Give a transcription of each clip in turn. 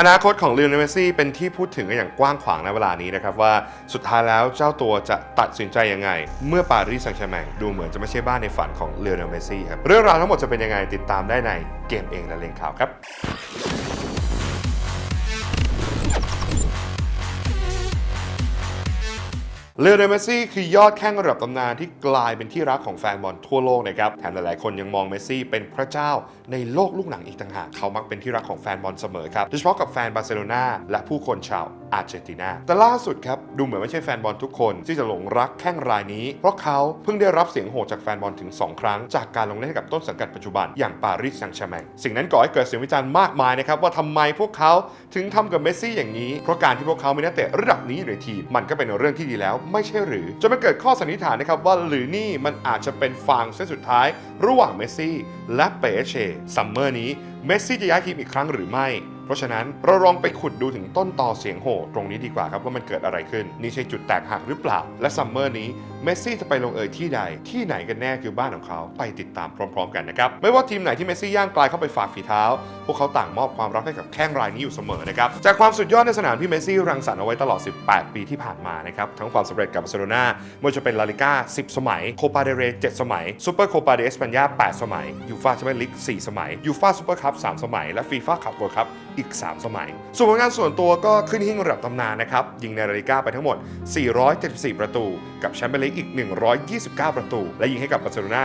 อนาคตของลิ o เนลเมซี่เป็นที่พูดถึงกันอย่างกว้างขวางในเวลานี้นะครับว่าสุดท้ายแล้วเจ้าตัวจะตัดสินใจยังไง เมื่อปารีสแซงต์แชร์แมงดูเหมือนจะไม่ใช่บ้านในฝันของลิ o เนลเมซี่ครับเรื่องราวทั้งหมดจะเป็นยังไงติดตามได้ในเกมเองและเลงข่าวครับ เลโอเนลเมสซี่คือยอดแข้งระดับตำนานที่กลายเป็นที่รักของแฟนบอลทั่วโลกนะครับแถมหลายๆคนยังมองเมสซี่เป็นพระเจ้าในโลกลูกหนังอีกต่างหากเขามักเป็นที่รักของแฟนบอลเสมอครับโดยเฉพาะกับแฟนบาร์เซโลนาและผู้คนชาวอาร์เจนตินาแต่ล่าสุดครับ ดูเหมือนไม่ใช่แฟนบอลทุกคนที่จะหลงรักแข้งรายนี้ เพราะเขาเพิ่งได้รับเสียงโห่จากแฟนบอลถึง 2 ครั้ง จากการลงเล่นให้กับต้นสังกัดปัจจุบันอย่างปารีสแซงต์แชร์แมงสิ่งนั้นก่อให้เกิดเสียงวิจารณ์มากมายนะครับว่าทำไมพวกเขาถึงทำกับเมสซี่อย่างนี้เพราะการที่พวกเขามีนักเตะระดับนี้อยู่ในทีมมันก็เป็นเรื่องที่ดีแล้วไม่ใช่หรือ จนมันเกิดข้อสันนิษฐานนะครับว่าหรือนี่มันอาจจะเป็นฟางเส้นสุดท้าย ระหว่างเมสซี่และเปเชซัมเมอร์นี้เมสซี่จะย้ายทีมอีกครั้งหรือไม่ เพราะฉะนั้นเราลองไปขุดดูถึงต้นตอเสียงโห่ตรงนี้ดีกว่าครับว่ามันเกิดอะไรขึ้น นี่ใช่จุดแตกหักหรือเปล่า และซัมเมอร์นี้ เมสซี่จะไปลงเอยที่ใด ที่ไหนกันแน่คือบ้านของเขาไปติดตามพร้อม ๆ กันนะครับ ไม่ว่าทีมไหนที่เมสซี่ย่างกลายเข้าไปฝากฝีเท้า พวกเขาต่างมอบความรักให้กับแข้งรายนี้อยู่เสมอนะครับ จากความสุดยอดในสนามที่เมสซี่รังสรรค์เอาไว้ตลอด 18 ปีที่ผ่านมานะครับ ทั้งความสำเร็จกับบาร์เซโลนาไม่ว่าจะเป็นลาลิก้า 10 สมัย โคปาเดเร 7 สมัย ซูเปอร์โคปาเดเอสปัญญา 8 สมัย ยูฟาแชมเปี้ยนลีก 4 สมัย ยูฟาซูเปอร์คัพ 3 สมัย และฟีฟ่าคัพเวิลด์คัพอีก 3 สมัย ส่วนผลงานส่วนตัวก็ขึ้นหิ้งระดับตำนานนะครับ ยิงในลาลิก้าไปทั้งหมด 474 ประตู กับแชมเปี้ยนลีกอีก 129 ประตู และยิงให้กับบาร์เซโลนา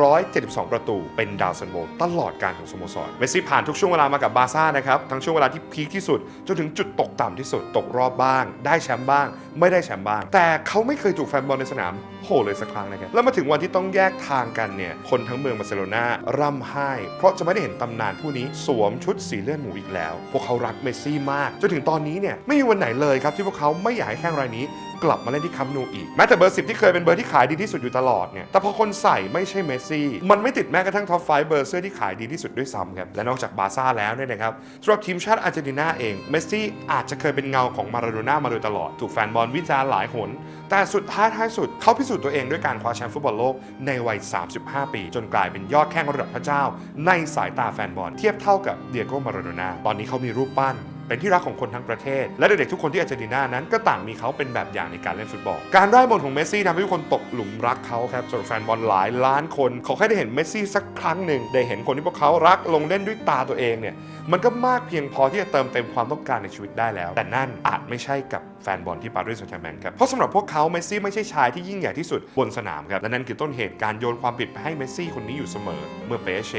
672 ประตู เป็นดาวซันโบตลอดการของสโมสร เมสซี่ผ่านทุกช่วงเวลามากับบาร์ซ่านะครับ ทั้งช่วงเวลาที่พีคที่สุด จนถึงจุดตกต่ำที่สุด ตกรอบบ้าง ได้แชมป์บ้าง ไม่ได้แชมป์บ้าง แต่เขาไม่เคยถูกแฟนบอลในสนามโหเลยสักครั้งนะครับ แล้วมาถึงวันที่ต้องแยกทางกันเนี่ย คนทั้งเมืองบาร์เซโลนาร่ำไห้ เพราะจะไม่ได้เห็นตำนานผู้นี้สวมชุดสีเลือดหมูอีกแล้ว พวกเขารักเมสซี่มาก จนถึงตอนนี้เนี่ยไม่มีวันไหนเลยครับที่พวกเขาไม่อยากให้แข้งรายนี้ กลับมาเล่นที่คัมนูอีก แม้แต่เบอร์สิที่เคยเป็นเบอร์ที่ขายดีที่สุดอยู่ตลอดเนี่ย แต่พอคนใส่ไม่ใช่เมสซี่ มันไม่ติดแม้กระทั่งท็อปไฟเบอร์เสื้อที่ขายดีที่สุดด้วยซ้ำครับ และนอกจากบาร์ซ่าแล้วเนี่ยนะครับสำหรับทีมชาติอาร์เจนตินาเอง เมสซี่อาจจะเคยเป็นเงาของมาราโดน่ามาโดยตลอด ถูกแฟนบอลวิจารณ์หลายหน แต่สุดท้ายท้ายสุดเขาพิสูจน์ตัวเองด้วยการคว้าแชมป์ฟุตบอลโลกในวัย 35 ปี จนกลายเป็นยอดแข้งระดับพระเจ้า ในสายตาแฟนบอลเทียบเท่ากับเดียโก้มาราโดน่าตอนนี้เขามีรูปปั้น เป็นที่รักของคนทั้งประเทศ และเด็กๆทุกคนที่อาร์เจนตินานั้นก็ต่างมีเขาเป็นแบบอย่างในการเล่นฟุตบอล การได้บอลของเมสซี่ทำให้ทุกคนตกหลุมรักเขาครับส่วนแฟนบอลหลายล้านคนขอแค่ได้เห็นเมสซี่สักครั้งหนึ่งได้เห็นคนที่พวกเขารักลงเล่นด้วยตาตัวเองเนี่ยมันก็มากเพียงพอที่จะเติมเต็มความต้องการในชีวิตได้แล้ว แต่นั่นอาจไม่ใช่กับแฟนบอลที่ปารีสแซงต์แชร์แมงครับเพราะสำหรับพวกเขาเมสซี่ไม่ใช่ชายที่ยิ่งใหญ่ที่สุดบนสนามครับและนั่นคือต้นเหตุการโยนความผิดไปให้เมสซี่คนนี้อยู่เสมอ เมื่อเปเช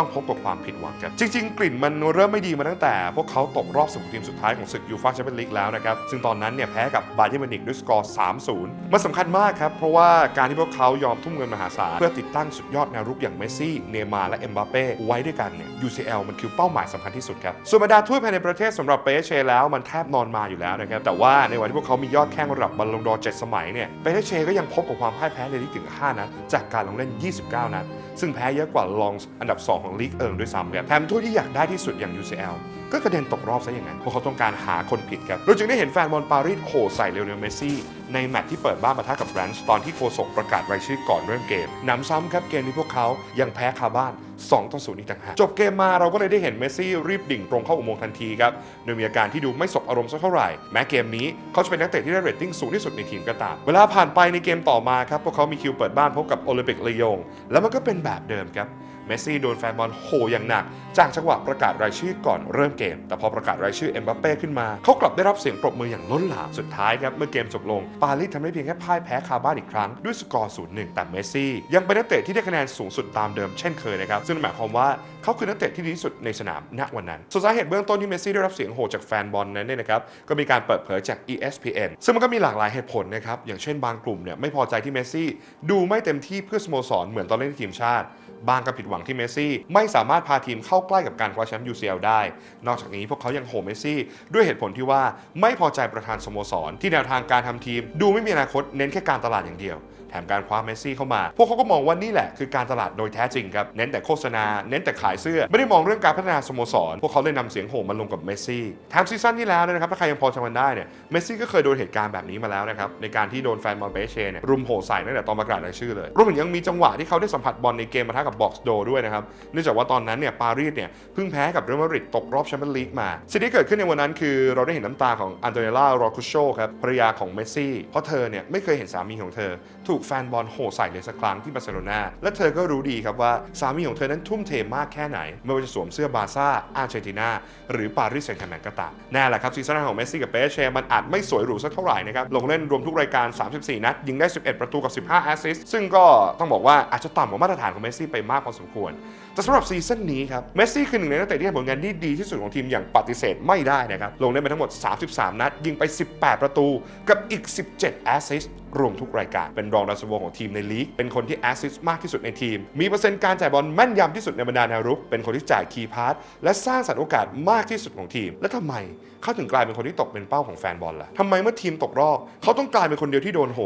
ต้องพบกับความผิดหวังครับ จริง ๆ กลิ่นมันเริ่มไม่ดีมาตั้งแต่ พวกเขาตกรอบ16ทีมสุดท้ายของศึกยูฟ่าแชมเปี้ยนลีกแล้วนะครับ ซึ่งตอนนั้นเนี่ยแพ้กับบาเยิร์นมิวนิกด้วยสกอร์ 3-0 มันสำคัญมากครับ เพราะว่าการที่พวกเขายอมทุ่มเงินมหาศาล เพื่อติดตั้งสุดยอดแนวรุกอย่างเมสซี่ เนย์มาร์และเอ็มบัปเป้ไว้ด้วยกันเนี่ย UCL มันคือเป้าหมายสำคัญที่สุดครับส่วนบรรดาถ้วยภายในประเทศสำหรับเปเชแล้วมันแทบนอนมาอยู่แล้วนะครับแต่ว่าในวันที่พวกเขามียอดแข้งระดับบอลลงดอร์7สมัยเนี่ยเปเชก็ยังพบกับความพ่ายแพ้ในลีกถึง 5 นัดจากการลงเล่น 29 นัด ซึ่งแพ้เยอะกว่าลองอันดับ 2 ของลีกเอิงด้วยซ้ำครับแถมถ้วยที่อยากได้ที่สุดอย่าง UCL ก็กระเด็นตกรอบซะอย่างนั้นเพราะเขาต้องการหาคนผิดครับเราจึงได้เห็นแฟนบอลปารีสโห่ใส่เลโอเนลเมสซี่ในแมตช์ที่เปิดบ้านมาท่ากับแบรนช์ตอนที่โคศกประกาศรายชื่อก่อนเริ่มเกมนำซ้ำครับเกมนี้พวกเขายังแพ้คาบ้าน2ต่อ0อีกต่างหากจบเกมมาเราก็เลยได้เห็นเมสซี่รีบดิ่งตรงเข้าอุโมงค์ทันทีครับโดยมีอาการที่ดูไม่สบอารมณ์สักเท่าไหร่แม้เกมนี้เขาจะเป็นนักเตะที่ได้เรตติ้งสูงที่สุดในทีมก็ตามเวลาผ่านไปในเกมต่อมาครับพวกเขามีคิวเปิดบ้านพบกับโอลิมปิกลียงแล้วมันก็เป็นแบบเดิมครับเมสซี่โดนแฟนบอลโหอย่างหนักจากจังหวะประกาศรายชื่อก่อนเริ่มเกม แต่พอประกาศรายชื่อเอ็มบัปเป้ขึ้นมา เขากลับได้รับเสียงปรบมืออย่างล้นหลามสุดท้ายครับ เมื่อเกมจบลง ปารีสทำได้เพียงแค่พ่ายแพ้คาบ้านอีกครั้ง ด้วยสกอร์ 0-1 แต่เมสซี่ ยังเป็นนักเตะที่ได้คะแนนสูงสุดตามเดิมเช่นเคยนะครับซึ่งหมายความว่าเขาคือนักเตะที่ดีที่สุดในสนามณวันนั้นส่วนสาเหตุเบื้องต้นที่เมสซี่ได้รับเสียงโหจากแฟนบอลนั้นเนี่ยนะครับก็มีการเปิดเผยจาก ESPN ซึ่งมันก็มีหลากหลายเหตุผลนะครับอย่างเช่นบางกลุ่มเนี่ยไม่พอใจที่เมสซี่ดูไม่เต็มที่เพื่อสโมสรเหมือนตอนเล่นในทีมชาติ บางก็ผิดหวังที่เมสซี่ไม่สามารถพาทีมเข้าใกล้กับการคว้าแชมป์ UCL ได้ นอกจากนี้พวกเขายังโหมเมสซี่ ด้วยเหตุผลที่ว่าไม่พอใจประธานสโมสร ที่แนวทางการทำทีม ดูไม่มีอนาคตเน้นแค่การตลาดอย่างเดียวแถมการคว้าเมสซี่เข้ามา พวกเขาก็มองว่านี่แหละคือการตลาดโดยแท้จริงครับ เน้นแต่โฆษณา เน้นแต่ขายเสื้อ ไม่ได้มองเรื่องการพัฒนาสโมสร พวกเขาเลยนำเสียงโห่มาลงกับเมสซี่แถมซีซั่นที่แล้วนะครับ ถ้าใครยังพอจำกันได้เนี่ย เมสซี่ก็เคยโดนเหตุการณ์แบบนี้มาแล้วนะครับ ในการที่โดนแฟนบอลเปเช่เนี่ยรุมโห่ใส่ตั้งแต่ตอนประกาศรายชื่อเลย รวมถึงยังมีจังหวะที่เขาได้สัมผัสบอลในเกมมาทักกับบ็อกซ์โดด้วยนะครับ เนื่องจากว่าตอนนั้นเนี่ยปารีสเนี่ยเพิ่งแพ้กับเรอัลมาดริดตกรอบแชมเปี้ยนลีกมาสิ่งที่เกิดขึ้นในวันนั้นคือเราได้เห็นน้ำตาของอันโตเนล่ารอคุโชครับภรรยาของเมสซี่เพราะเธอเนี่ยไม่เคยเห็นสามีของเธอ ถูกแฟนบอลโห่ใส่เลยสักครั้งที่บาร์เซโลนาและเธอก็รู้ดีครับว่าสามีของเธอนั้นทุ่มเทมากแค่ไหน ไม่ว่าจะสวมเสื้อบาร์ซ่าอาร์เจนตินาหรือปารีสแซงต์แชร์แมงก็ตามแน่แหละครับซีซั่นของเมสซี่กับเปเช่มันอาจไม่สวยหรูสักเท่าไหร่นะครับลงเล่นรวมทุกรายการ 34 นัดยิงได้ 11 ประตูกับ 15 แอสซิสต์ซึ่งก็ต้องบอกว่าอาจจะต่ำกว่ามาตรฐานของเมสซี่ไปมากพอสมควร แต่สำหรับซีซั่นนี้ครับ เมสซี่คือหนึ่งในนักเตะที่ทำผลงานที่ดีที่สุดของทีมอย่างปฏิเสธไม่ได้นะครับ ลงเล่นไปทั้งหมด 33 นัด ยิงไป 18 ประตู กับอีก 17 แอสซิสต์รวมทุกรายการ เป็นรองดาวซันโวของทีมในลีก เป็นคนที่แอสซิสต์มากที่สุดในทีม มีเปอร์เซ็นต์การจ่ายบอลแม่นยำที่สุดในบรรดาแนวรุก เป็นคนที่จ่ายคีย์พาสและสร้างสรรค์โอกาสมากที่สุดของทีม และทำไมเขาถึงกลายเป็นคนที่ตกเป็นเป้าของแฟนบอลล่ะทำไมเมื่อทีมตกรอบเขาต้องกลายเป็นคนเดียวที่โดนโห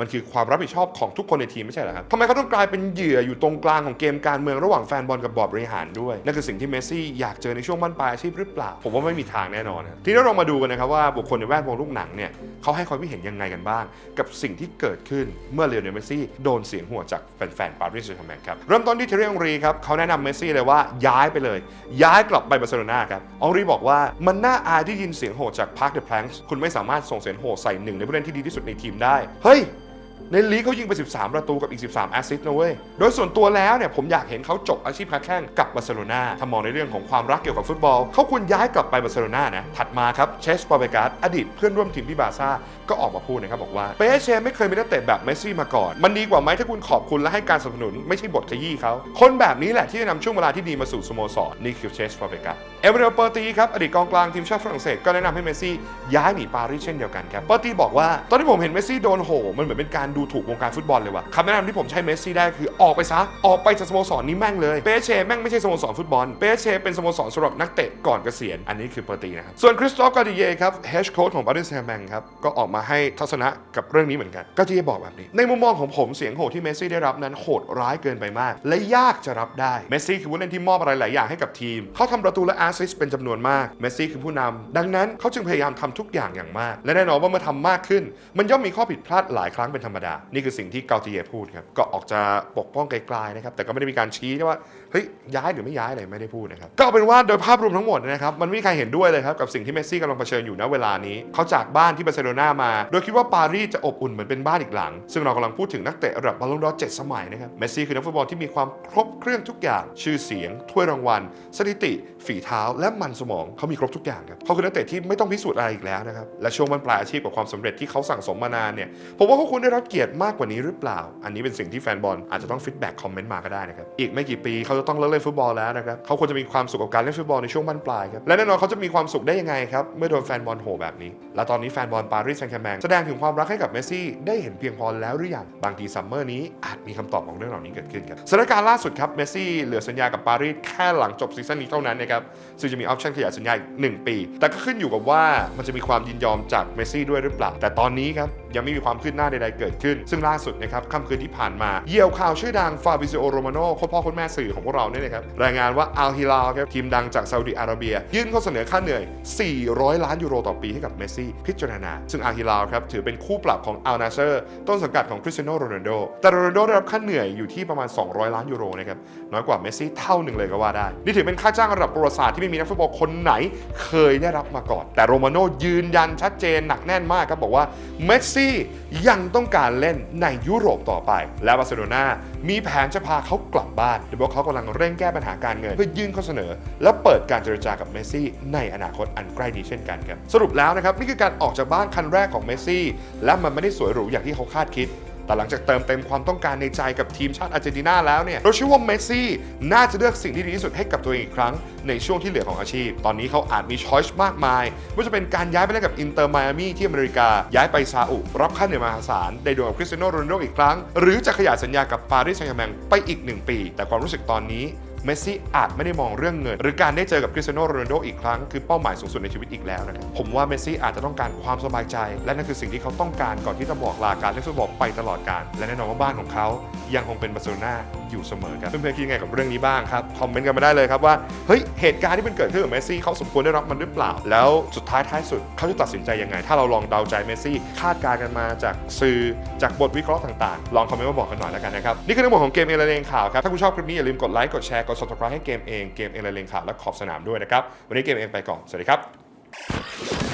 มันคือความรับผิดชอบของทุกคนในทีมไม่ใช่เหรอครับทำไมเขาต้องกลายเป็นเหยื่ออยู่ตรงกลางของเกมการเมืองระหว่างแฟนบอลกับบอร์ดบริหารด้วย นั่นคือสิ่งที่เมสซี่อยากเจอในช่วงบั้นปลายอาชีพหรือเปล่า ผมว่าไม่มีทางแน่นอนทีนี้เรามาดูกันนะครับว่าบุคคลในแวดวงลูกหนังเนี่ยเขาให้ความคิดเห็นยังไงกันบ้าง กับสิ่งที่เกิดขึ้นเมื่อเลโอเนลเมสซี่โดนเสียงหัวจากแฟนๆปารีสแซงต์แชร์แมงครับเริ่มต้นที่เทเรองรีครับเขาแนะนำเมสซี่เลยว่าย้ายไปเลย ย้ายกลับไปบาร์เซโลนาครับองรีบอกว่ามันน่าอายที่ยินเสียงโห่จากพาร์คเดอะแพลงส์คุณไม่สามารถส่งเสียงโห่ใส่หนึ่งในผู้เล่นที่ดีที่สุดในทีมได้เฮ้ย ในลีกเขายิงไป 13 ประตูกับอีก 13 แอสซิสต์นะเว้ย โดยส่วนตัวแล้วเนี่ยผมอยากเห็นเขาจบอาชีพค้าแข้งกับบาร์เซโลนาถ้ามองในเรื่องของความรักเกี่ยวกับฟุตบอล เขาควรย้ายกลับไปบาร์เซโลนานะ ถัดมาครับเชสปอเบการ์ดอดีตเพื่อนร่วมทีมที่บาร์ซ่าก็ออกมาพูดนะครับบอกว่าเปเช่ไม่เคยมีนักเตะแบบเมสซี่มาก่อน มันดีกว่าไหมถ้าคุณขอบคุณและให้การสนับสนุนไม่ใช่บทขยี้เขา คนแบบนี้แหละที่จะนำช่วงเวลาที่ดีมาสู่สโมสรนี่คือเชสปอเบการ์ดเอเวอร์เปอร์ตีครับอดีตกองกลางทีมชาติฝรั่งเศสก็แนะนำให้เมสซี่ย้ายหนีปารีสเช่นเดียวกันครับเปอร์ตีบอกว่าตอนที่ผมเห็นเมสซี่โดนโหมันเหมือนเป็นการดูถูกวงการฟุตบอลเลยว่ะคำแนะนำที่ผมใช้เมสซี่ได้คือออกไปซะ ออกไปจากสโมสรนี้แม่งเลยเปเช่แม่งไม่ใช่สโมสรฟุตบอลเปเช่เป็นสโมสรสำหรับนักเตะก่อนเกษียณอันนี้คือเปอร์ตีนะครับส่วนคริสตอฟกาดิเย่ครับเฮดโค้ชของปารีสแซแชร์แมงครับก็ออกมาให้ทัศนะกับเรื่องนี้เหมือนกันก็ที่บอกแบบนี้ ในมุมมองของผมเสียงโหดที่เมสซี่ได้รับนั้นโหดร้ายเกินไปมาก และยากจะรับได้เมสซี่คือผู้เล่นที่มอบอะไรหลายอย่างให้กับทีมเขาทำประตูและแอสซิสเป็นจำนวนมากเมสซี่คือผู้นำดังนั้นเขาจึงพยายามทำทุกอย่างอย่างมาก และแน่นอนว่าเมื่อทำมากขึ้น มันย่อมมีข้อผิดพลาดหลายครั้งเป็นธรรมดา นี่คือสิ่งที่เกาติเย่พูดครับ ก็ออกจะปกป้องไกลๆนะครับ แต่ก็ไม่ได้มีการชี้ว่า เฮ้ย ย้ายหรือไม่ย้ายอะไรไม่ได้พูดนะครับ ก็เป็นว่าโดยภาพรวมทั้งหมดนะครับ มันไม่มีใครเห็นด้วยเลยครับ กับสิ่งที่เมสซี่กำลังเผชิญอยู่ณเวลานี้ เขาจากบ้านที่บาร์เซโลนามา โดยคิดว่าปารีสจะอบอุ่นเหมือนเป็นบ้านอีกหลัง ซึ่งเรากำลังพูดถึงนักเตะระดับบอลลูนดอร์เจ็ดสมัยนะครับ เมสซี่คือนักฟุตบอลที่มีความครบเครื่องทุกอย่าง ชื่อเสียง ถ้วยรางวัล สถิติ ฝีเท้า และมันสมอง เขามีครบทุกอย่างครับ เขาคือนักเตะที่ไม่ต้องพิสูจน์อะไรอีกแล้วนะครับ และช่วงบรรปลายอาชีพกับความสำเร็จที่เขาสั่งสมมานานเนี่ยผมว่าเขาควรได้รับเกียรติมากกว่านี้หรือเปล่า อันนี้เป็นสิ่งที่แฟนบอลอาจจะต้องฟีดแบ็กคอมเมนต์มาก็ได้นะครับ อีกไม่กี่ปีเขาจะต้องเลิกเล่นฟุตบอลแล้วนะครับ เขาควรจะมีความสุขกับการเล่นฟุตบอลในช่วงบรรปลายครับ และแน่นอนเขาจะมีความสุขได้ยังไงครับ เมื่อโดนแฟนบอลโหแบบนี้ และตอนนี้แฟนบอลปารีสแซงต์แชร์แมงแสดงถึงความรักให้กับเมสซี่ได้เห็นเพียงพอแล้วหรือยัง บางทีซัมเมอร์นี้อาจมีคำตอบของเรื่องเหล่านี้เกิดขึ้นครับ สถานการณ์ล่าสุดครับ เมสซี่เหลือสัญญากับปารีสแค่หลังจบซีซั่นนี้เท่านั้นนะครับซึ่งจะมีออปชั่นขยายสัญญาอีก1ปี แต่ก็ขึ้นอยู่กับว่ามันจะมีความยินยอมจากเมสซี่ด้วยหรือเปล่า แต่ตอนนี้ครับยังไม่มีความคืบหน้าใดๆเกิดขึ้น ซึ่งล่าสุดนะครับค่ำคืนที่ผ่านมาเหยี่ยวข่าวชื่อดังฟาบิซิโอโรมาโนคตรพ่อโคนแม่สื่อของพวกเราเนี่ยนะครับรายงานว่าอัลฮิลาลครับทีมดังจากซาอุดิอาระเบีย ยื่นข้อเสนอค่าเหนื่อย 400 ล้านยูโรต่อปีให้กับเมสซี่พิจารณา ซึ่งอัลฮิลาลครับถือเป็นคู่ปรับของอัลนาเซอร์ต้นสังกัดของคริสเตียโนโรนัลโดแต่โรนัลโดได้รับค่าเหนื่อยอยู่ที่ประมาณ 200 ล้านยูโรนะครับน้อยกว่าเมสซี่เท่าหนึ่งเลยก็ว่าได้นี่ถือเป็นค่าจ้างระดับประวัติศาสตร์ที่ไม่มีนักฟุตบอลคนไหนเคยได้รับมาก่อน แต่โรมาโนยืนยันชัดเจนหนักแน่นมากครับบอกว่าเมสซี่ยังต้องการการเล่นในยุโรปต่อไป และบาร์เซโลนามีแผนจะพาเขากลับบ้านโดยบอกเขากำลังเร่งแก้ปัญหาการเงิน เพื่อยื่นข้อเสนอ และเปิดการเจรจากับเมสซี่ในอนาคตอันใกล้นี้เช่นกันครับสรุปแล้วนะครับนี่คือการออกจากบ้านคันแรกของเมสซี่และมันไม่ได้สวยหรูอย่างที่เขาคาดคิด แต่หลังจากเติมเต็มความต้องการในใจกับทีมชาติอาร์เจนตินาแล้วเนี่ยเราเชื่อว่าเมสซี่น่าจะเลือกสิ่งที่ดีที่สุดให้กับตัวเองอีกครั้งในช่วงที่เหลือของอาชีพ ตอนนี้เขาอาจมีช้อยส์มากมายไม่ว่าจะเป็นการย้ายไปเล่นกับอินเตอร์ไมอามี่ที่อเมริกา ย้ายไปซาอุรับค่าเหนื่อยมหาศาลได้ดวลกับคริสเตียโนโรนัลโดอีกครั้ง หรือจะขยายสัญญากับปารีสแซงต์แชร์แมงไปอีก 1 ปี แต่ความรู้สึกตอนนี้ เมสซี่อาจไม่ได้มองเรื่องเงิน หรือการได้เจอกับคริสเตียโนโรนัลโดอีกครั้งคือเป้าหมายสูงสุดในชีวิตอีกแล้วนะครับผมว่าเมสซี่อาจจะต้องการความสบายใจ และนั่นคือสิ่งที่เขาต้องการก่อนที่จะบอกลาการเล่นฟุตบอลไปตลอดกาลและแน่นอนว่าบ้านของเขายังคงเป็นบาร์เซโลนา อยู่เสมอครับเพื่อนๆคิดไงกับเรื่องนี้บ้างครับคอมเมนต์กันมาได้เลยครับว่าเฮ้ยเหตุการณ์ที่มันเกิดขึ้นกับเมสซี่เขาสมควรได้รับมันหรือเปล่า แล้วสุดท้ายท้ายสุดเขาจะตัดสินใจยังไง ถ้าเราลองเดาใจเมสซี่คาดการณ์กันมาจากสื่อจากบทวิเคราะห์ต่างๆ ลองคอมเมนต์มาบอกกันหน่อยแล้วกันนะครับนี่คือทั้งหมดของเกมเองละเลงข่าวครับถ้าคุณชอบคลิปนี้อย่าลืมกดไลค์กดแชร์กด subscribe ให้เกมเองเกมเองละเลงข่าวและขอบสนามด้วยนะครับวันนี้เกมเองไปก่อนสวัสดีครับ